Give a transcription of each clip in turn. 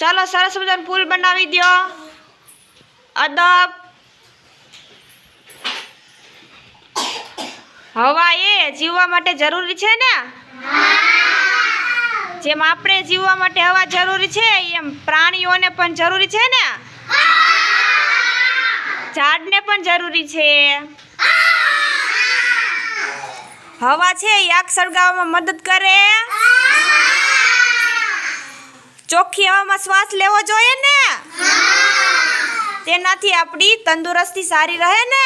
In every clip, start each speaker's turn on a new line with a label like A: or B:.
A: ચાલો સરસ મજાનું ફૂલ બનાવી દો અદબ. હવા એ જીવવા માટે જરૂરી છે ને? જેમ આપણે જીવવા માટે હવા જરૂરી છે, એમ પ્રાણીઓને પણ જરૂરી છે ને? ઝાડને પણ જરૂરી છે. હવા છે યાક સળગાવવામાં મદદ કરે. ચોખ્ખી હવામાં શ્વાસ લેવો જોઈએ ને? તેનાથી આપણી તંદુરસ્તી સારી રહે ને?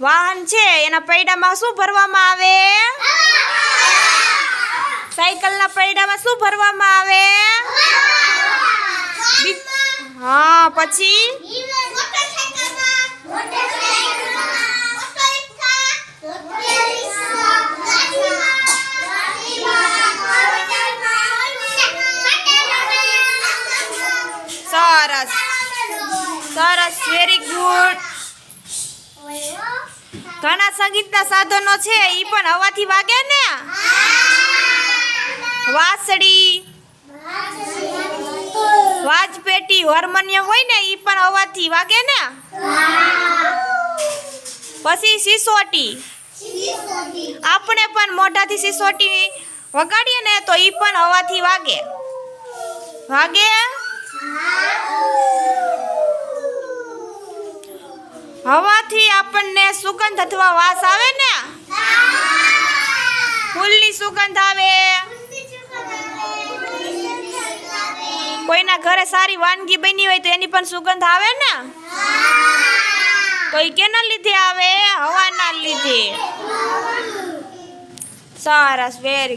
A: વાહન છે એના પૈડામાં શું ભરવામાં આવે? સાયકલના પૈડામાં શું ભરવામાં આવે? હા પછી? સરસ સરસ વેરી ગુડ ઘણા સંગીતના સાધનો છે એ પણ હવાથી વાગે ને? વાંસળી. વાજપેટી હાર્મોનિયમ હોય ને એ પણ હવાથી વાગે ને? પછી સિસોટી. આપણે પણ મોઢાથી સિસોટી વગાડીએ ને, તો એ પણ હવાથી વાગે. વાગે? હવાથી આપણને સુગંધ અથવા વાસ આવે ને? ફૂલની સુગંધ આવે. કોઈના ઘરે સારી વાનગી બની હોય તો એની પણ સુગંધ આવે ને? તો એ કેના લીધે આવે? હવાના લીધે. સરસ વેરી ગુડ